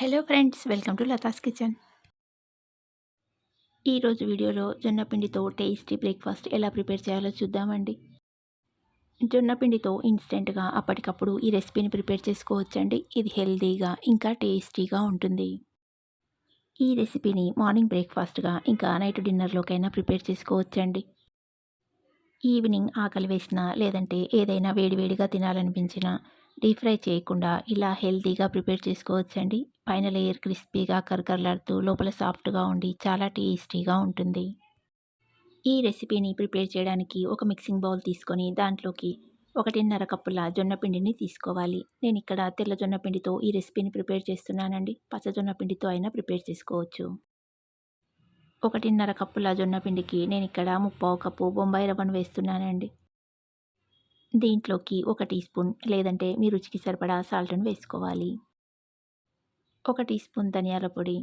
Hello friends welcome to Latha's kitchen. ఈరోజు వీడియోలో జొన్నపిండితో టేస్టీ బ్రేక్ఫాస్ట్ ఎలా ప్రిపేర్ చేయాలో చూద్దామండి. జొన్నపిండితో ఇన్స్టెంట్గా అప్పటికప్పుడు ఈ రెసిపీని ప్రిపేర్ చేసుకోవచ్చండి. ఇది హెల్తీగా ఇంకా టేస్టీగా ఉంటుంది. ఈ రెసిపీని మార్నింగ్ బ్రేక్ఫాస్ట్గా ఇంకా నైట్ డిన్నర్లోకైనా ప్రిపేర్ చేసుకోవచ్చండి. ఈవినింగ్ ఆకలి వేసినా లేదంటే ఏదైనా వేడివేడిగా తినాలనిపించినా డీప్ ఫ్రై చేయకుండా ఇలా హెల్తీగా ప్రిపేర్ చేసుకోవచ్చండి. పైన లేయర్ క్రిస్పీగా కరకరలాడుతూ లోపల సాఫ్ట్గా ఉండి చాలా టేస్టీగా ఉంటుంది. ఈ రెసిపీని ప్రిపేర్ చేయడానికి ఒక మిక్సింగ్ బౌల్ తీసుకొని దాంట్లోకి ఒకటిన్నర కప్పుల జొన్న పిండిని తీసుకోవాలి. నేను ఇక్కడ తెల్ల జొన్న పిండితో ఈ రెసిపీని ప్రిపేర్ చేస్తున్నానండి. పచ్చ జొన్న పిండితో అయినా ప్రిపేర్ చేసుకోవచ్చు. ఒకటిన్నర కప్పుల జొన్న పిండికి నేను ఇక్కడ ముప్పావు కప్పు బొంబాయి రవ్వను వేస్తున్నానండి. దీంట్లోకి ఒక టీ స్పూన్ లేదంటే మీ రుచికి సరిపడా సాల్ట్ను వేసుకోవాలి. ఒక టీ స్పూన్ ధనియాల పొడి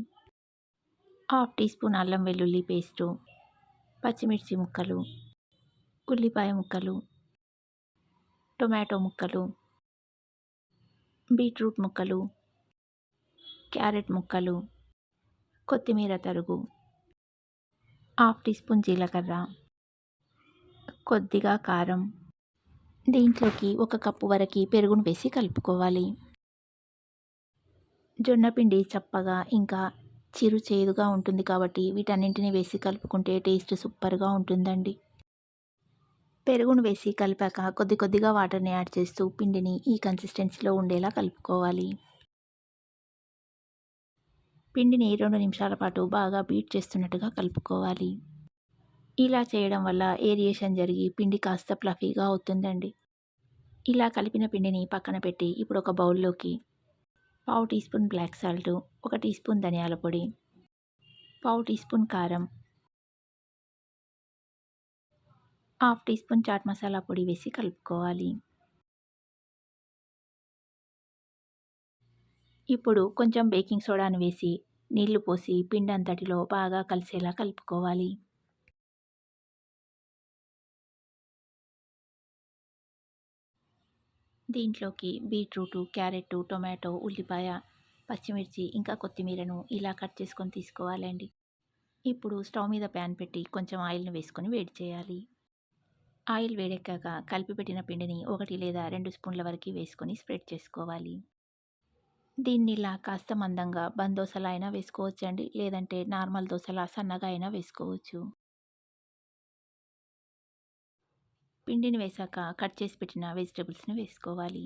హాఫ్ టీ స్పూన్ అల్లం వెల్లుల్లి పేస్టు పచ్చిమిర్చి ముక్కలు ఉల్లిపాయ ముక్కలు టొమాటో ముక్కలు బీట్రూట్ ముక్కలు క్యారెట్ ముక్కలు కొత్తిమీర తరుగు హాఫ్ టీ స్పూన్ జీలకర్ర కొద్దిగా కారం దీంట్లోకి ఒక కప్పు వరకు పెరుగును వేసి కలుపుకోవాలి. జొన్నపిండి చప్పగా ఇంకా చిరు చేదుగా ఉంటుంది కాబట్టి వీటన్నింటిని వేసి కలుపుకుంటే టేస్ట్ సూపర్గా ఉంటుందండి. పెరుగును వేసి కలిపాక కొద్ది కొద్దిగా వాటర్ని యాడ్ చేస్తూ పిండిని ఈ కన్సిస్టెన్సీలో ఉండేలా కలుపుకోవాలి. పిండిని రెండు నిమిషాల పాటు బాగా బీట్ చేస్తున్నట్టుగా కలుపుకోవాలి. ఇలా చేయడం వల్ల ఏరియేషన్ జరిగి పిండి కాస్త ప్లఫీగా అవుతుందండి. ఇలా కలిపిన పిండిని పక్కన పెట్టి ఇప్పుడు ఒక బౌల్లోకి పావు టీ స్పూన్ బ్లాక్ సాల్ట్ ఒక టీ స్పూన్ ధనియాల పొడి పావు టీ స్పూన్ కారం half tea spoon chaat masala పొడి వేసి కలుపుకోవాలి. ఇప్పుడు కొంచెం బేకింగ్ సోడాను వేసి నీళ్ళు పోసి పిండి అంతటిలో బాగా కలిసేలా కలుపుకోవాలి. దీంట్లోకి బీట్రూటు క్యారెట్ టొమాటో ఉల్లిపాయ పచ్చిమిర్చి ఇంకా కొత్తిమీరను ఇలా కట్ చేసుకొని తీసుకోవాలండి. ఇప్పుడు స్టవ్ మీద ప్యాన్ పెట్టి కొంచెం ఆయిల్ని వేసుకొని వేడి చేయాలి. ఆయిల్ వేడెక్కాక కలిపి పెట్టిన పిండిని ఒకటి లేదా రెండు స్పూన్ల వరకు వేసుకొని స్ప్రెడ్ చేసుకోవాలి. దీన్ని ఇలా కాస్త మందంగా బంద్ దోశలా అయినా వేసుకోవచ్చండి లేదంటే నార్మల్ దోశలా సన్నగా అయినా వేసుకోవచ్చు. పిండిని వేశాక కట్ చేసి పెట్టిన వెజిటేబుల్స్ని వేసుకోవాలి.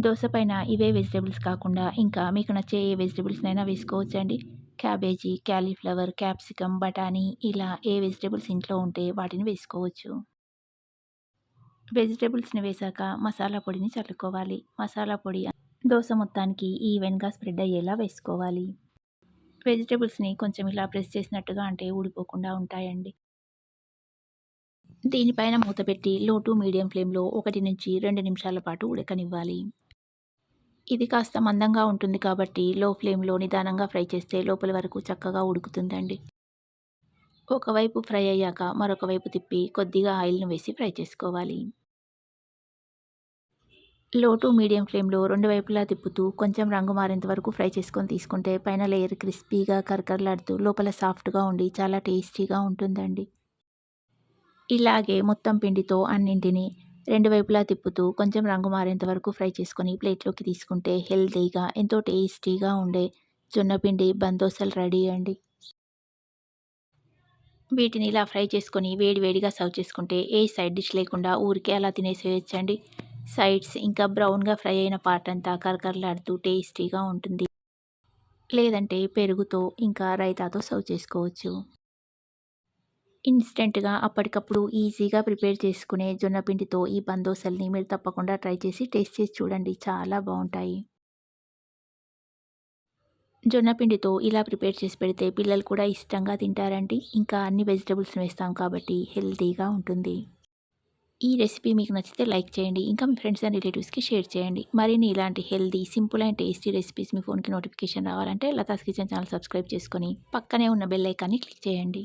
దోశ పైన ఇవే వెజిటేబుల్స్ కాకుండా ఇంకా మీకు నచ్చే ఏ వెజిటేబుల్స్నైనా వేసుకోవచ్చండి. క్యాబేజీ క్యాలీఫ్లవర్ క్యాప్సికమ్ బఠానీ ఇలా ఏ వెజిటేబుల్స్ ఇంట్లో ఉంటే వాటిని వేసుకోవచ్చు. వెజిటేబుల్స్ని వేశాక మసాలా పొడిని చల్లుకోవాలి. మసాలా పొడి దోశ మొత్తానికి ఈవెన్గా స్ప్రెడ్ అయ్యేలా వేసుకోవాలి. వెజిటేబుల్స్ని కొంచెం ఇలా ప్రెస్ చేసినట్టుగా అంటే ఊడిపోకుండా ఉంటాయండి. దీనిపైన మూత పెట్టి లో టు మీడియం ఫ్లేమ్లో ఒకటి నుంచి రెండు నిమిషాల పాటు ఉడకనివ్వాలి. ఇది కాస్త మందంగా ఉంటుంది కాబట్టి లో ఫ్లేమ్లో నిదానంగా ఫ్రై చేస్తే లోపల వరకు చక్కగా ఉడుకుతుందండి. ఒకవైపు ఫ్రై అయ్యాక మరొక వైపు తిప్పి కొద్దిగా ఆయిల్ను వేసి ఫ్రై చేసుకోవాలి. లో టు మీడియం ఫ్లేమ్లో రెండు వైపులా తిప్పుతూ కొంచెం రంగు మారేంత వరకు ఫ్రై చేసుకొని తీసుకుంటే పైన లేయర్ క్రిస్పీగా కరకరలాడుతూ లోపల సాఫ్ట్గా ఉండి చాలా టేస్టీగా ఉంటుందండి. ఇలాగే మొత్తం పిండితో అన్నింటినీ రెండు వైపులా తిప్పుతూ కొంచెం రంగు మారేంత వరకు ఫ్రై చేసుకొని ప్లేట్లోకి తీసుకుంటే హెల్తీగా ఎంతో టేస్టీగా ఉండే జొన్నపిండి బందోసలు రెడీ అండి. వీటిని ఇలా ఫ్రై చేసుకొని వేడివేడిగా సర్వ్ చేసుకుంటే ఏ సైడ్ డిష్ లేకుండా ఊరికే అలా తినేసేయచ్చండి. సైడ్స్ ఇంకా బ్రౌన్గా ఫ్రై అయిన పార్ట్ అంతా కరకరలాడుతూ టేస్టీగా ఉంటుంది. లేదంటే పెరుగుతో ఇంకా రైతాతో సర్వ్ చేసుకోవచ్చు. ఇన్స్టెంట్గా అప్పటికప్పుడు ఈజీగా ప్రిపేర్ చేసుకునే జొన్న పిండితో ఈ బందోసల్ని మీరు తప్పకుండా ట్రై చేసి టేస్ట్ చేసి చూడండి. చాలా బాగుంటాయి. జొన్న పిండితో ఇలా ప్రిపేర్ చేసి పెడితే పిల్లలు కూడా ఇష్టంగా తింటారండి. ఇంకా అన్ని వెజిటబుల్స్ వేస్తాం కాబట్టి హెల్తీగా ఉంటుంది. ఈ రెసిపీ మీకు నచ్చితే లైక్ చేయండి. ఇంకా మీ ఫ్రెండ్స్ అండ్ రిలేటివ్స్కి షేర్ చేయండి. మరిన్ని ఇలాంటి healthy simple and tasty recipes మీ ఫోన్కి నోటిఫికేషన్ రావాలంటే లతాస్ కిచెన్ ఛానల్ సబ్స్క్రైబ్ చేసుకొని పక్కనే ఉన్న బెల్ ఐకాన్ని క్లిక్ చేయండి.